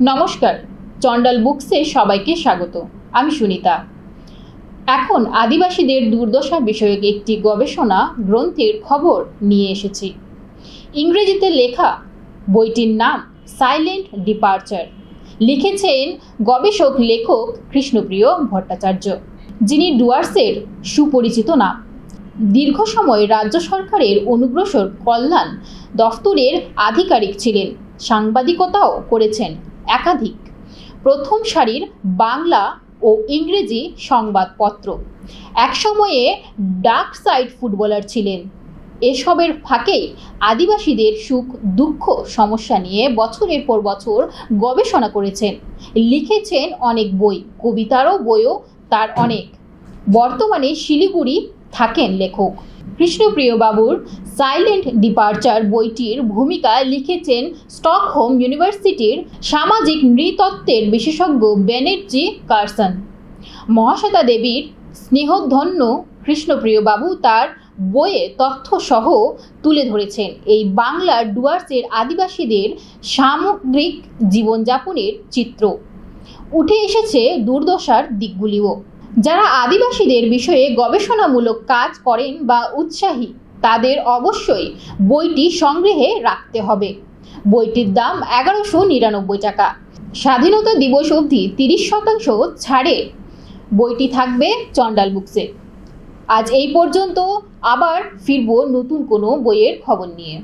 নমস্কার চন্ডাল বুকসে সবাইকে স্বাগত। আমি সুনিতা। এখন আদিবাসীদের দুর্দশা বিষয়ক একটি গবেষণা গ্রন্থের খবর নিয়ে এসেছি। ইংরেজিতে লেখা বইটির নাম সাইলেন্ট ডিপার্চার। লিখেছেন গবেষক লেখক কৃষ্ণপ্রিয় ভট্টাচার্য, যিনি ডুয়ার্সের সুপরিচিত নাম। দীর্ঘ সময় রাজ্য সরকারের অনুগ্রসর কল্যাণ দফতরের আধিকারিক ছিলেন, সাংবাদিকতাও করেছেন। একাধিক। প্রথম সারির বাংলা ও ইংরেজি সংবাদপত্র। একসময়ে ডার্ক সাইড ফুটবলার ছিলেন। এসবের ফাঁকেই আদিবাসীদের সুখ, দুঃখ, সমস্যা নিয়ে বছরের পর বছর গবেষণা করেছেন। লিখেছেন অনেক বই, কবিতারও বইও তার অনেক। বর্তমানে শিলিগুড়ি থাকেন লেখক। কৃষ্ণপ্রিয় বাবুর সাইলেন্ট ডিপার্চার বইটির ভূমিকা লিখেছেন স্টকহোম ইউনিভার্সিটির সামাজিক নৃতত্ত্বের বিশেষজ্ঞ বেনেটজি কার্সন। মহাশ্বেতা দেবীর স্নেহধন্য কৃষ্ণপ্রিয় বাবু তার বইয়ে তথ্যসহ তুলে ধরেছেন। এই বাংলার ডুয়ার্সের আদিবাসীদের সামগ্রিক জীবনযাপনের চিত্র। উঠে এসেছে দুর্দশার দিকগুলিও। যারা আদিবাসীদের বিষয়ে গবেষণামূলক কাজ করেন বা উৎসাহী, তাদের অবশ্যই বইটি সংগ্রহে রাখতে হবে। বইটির দাম এগারোশো নিরানব্বই টাকা। স্বাধীনতা দিবস অবধি তিরিশ শতাংশ ছাড়ে। বইটি থাকবে চন্ডাল বুকসে। আজ এই পর্যন্ত আবার ফিরবো নতুন কোনো বইয়ের খবর নিয়ে।